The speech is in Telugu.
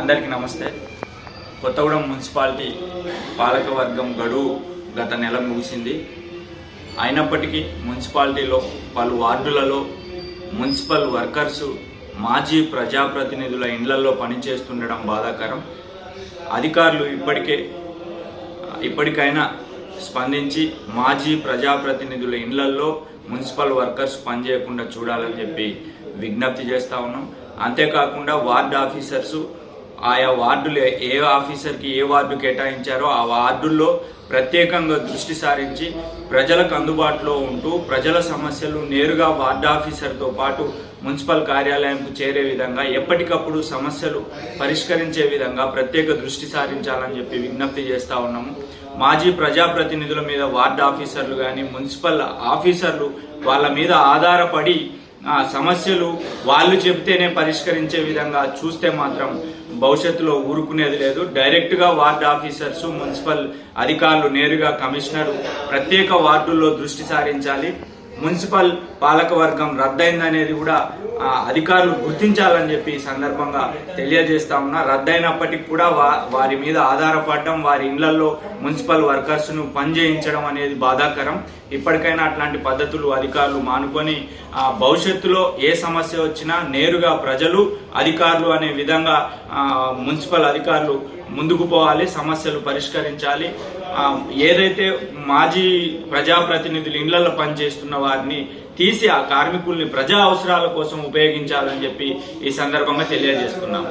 అందరికీ నమస్తే. కొత్తగూడెం మున్సిపాలిటీ పాలకవర్గం గడువు గత నెల ముగిసింది. అయినప్పటికీ మున్సిపాలిటీలో పలు వార్డులలో మున్సిపల్ వర్కర్స్ మాజీ ప్రజాప్రతినిధుల ఇండ్లలో పనిచేస్తుండడం బాధాకరం. అధికారులు ఇప్పటికే ఇప్పటికైనా స్పందించి మాజీ ప్రజాప్రతినిధుల ఇండ్లల్లో మున్సిపల్ వర్కర్స్ పనిచేయకుండా చూడాలని చెప్పి విజ్ఞప్తి చేస్తా ఉన్నాం. అంతేకాకుండా వార్డ్ ఆఫీసర్స్ ఆయా వార్డులు ఏ ఆఫీసర్కి ఏ వార్డు కేటాయించారో ఆ వార్డుల్లో ప్రత్యేకంగా దృష్టి సారించి ప్రజలకు అందుబాటులో ఉంటూ ప్రజల సమస్యలు నేరుగా వార్డు ఆఫీసర్తో పాటు మున్సిపల్ కార్యాలయంకు చేరే విధంగా ఎప్పటికప్పుడు సమస్యలు పరిష్కరించే విధంగా ప్రత్యేక దృష్టి సారించాలని చెప్పి విజ్ఞప్తి చేస్తా ఉన్నాము. మాజీ ప్రజాప్రతినిధుల మీద వార్డు ఆఫీసర్లు కానీ మున్సిపల్ ఆఫీసర్లు వాళ్ళ మీద ఆధారపడి సమస్యలు వాళ్ళు చెప్తేనే పరిష్కరించే విధంగా చూస్తే మాత్రం భవిష్యత్తులో ఊరుకునేది లేదు. డైరెక్ట్గా వార్డు ఆఫీసర్స్ మున్సిపల్ అధికారులు నేరుగా కమిషనర్ ప్రత్యేక వార్డుల్లో దృష్టి సారించాలి. మున్సిపల్ పాలకవర్గం రద్దయిందనేది కూడా అధికారులు గుర్తించాలని చెప్పి ఈ సందర్భంగా తెలియజేస్తా ఉన్నా. రద్దయినప్పటికీ కూడా వా- వారి మీద ఆధారపడడం వారి ఇళ్ళలో మున్సిపల్ వర్కర్స్ను పనిచేయించడం అనేది బాధాకరం. ఇప్పటికైనా అట్లాంటి పద్ధతులు అధికారులు మానుకొని భవిష్యత్తులో ఏ సమస్య వచ్చినా నేరుగా ప్రజలు అధికారులు అనే విధంగా మున్సిపల్ అధికారులు ముందుకు పోవాలి సమస్యలు పరిష్కరించాలి. ఏదైతే మాజీ ప్రజాప్రతినిధులు ఇళ్ళలో పనిచేస్తున్న వారిని తీసి ఆ కార్మికుల్ని ప్రజా అవసరాల కోసం ఉపయోగించాలని చెప్పి ఈ సందర్భంగా తెలియజేస్తున్నాం